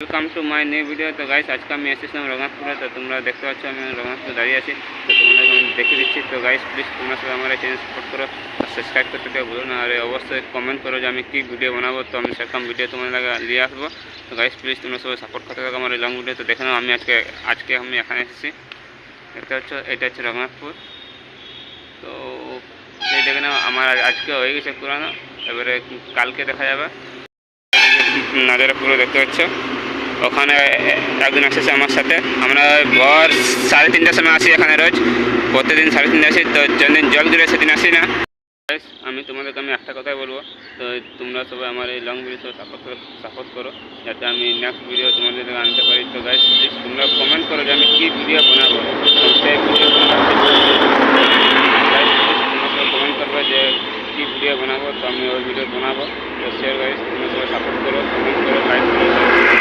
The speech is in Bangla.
Welcome to my new video তো গাইস আজকে আমি এসেছিলাম রঘুনাথপুরে। তো তোমরা দেখতে পাচ্ছ, আমি রঘুনাথপুরে দাঁড়িয়ে আছি। তো তোমাদের আমি দেখে দিচ্ছি। তো গাইস প্লিজ তোমরা সবাই আমার চ্যানেল সাপোর্ট করো আর সাবস্ক্রাইব করতে কেউ ভুলো না। আর অবশ্যই কমেন্ট করো যে আমি কী ভিডিও বানাবো। তো আমি সেরকম ভিডিও তোমাদের লাগে নিয়ে আসব। তো গাইস প্লিজ তোমরা সবাই সাপোর্ট করতে থাকো আমার এই লং ভিডিও তো দেখে নাও, আমি আজকে আজকে আমি এখানে এসেছি। দেখতে পাচ্ছ, এটা হচ্ছে রঘুনাথপুর। তো এই দেখে নাও, আমার আজকে হয়ে গেছে পুরানো। এবারে কালকে দেখা যাবে। নাজারা পুরো দেখতে পাচ্ছ। ওখানে একদিন এসেছে আমার সাথে। আমরা ভোর সাড়ে তিনটার সময় আসি এখানে রোজ। প্রতিদিন সাড়ে তিনটে আসি, তো যেদিন জল দিলে সেদিন আসি না। আমি তোমাদেরকে আমি একটা কথাই বলব, তো তোমরা সবাই আমার এই লং ভিডিও সাপোর্ট করো সাপোর্ট করো, যাতে আমি নেক্সট ভিডিও তোমাদের আনতে পারি। তো গাইস প্লিজ তোমরা কমেন্ট করো যে আমি কী ভিডিও বানাবো। সেই ভিডিও কমেন্ট করবে যে কী ভিডিও বানাবো, তো আমি ওই ভিডিও বানাবো। তো শেয়ার গাইস তোমরা সবাই সাপোর্ট করো।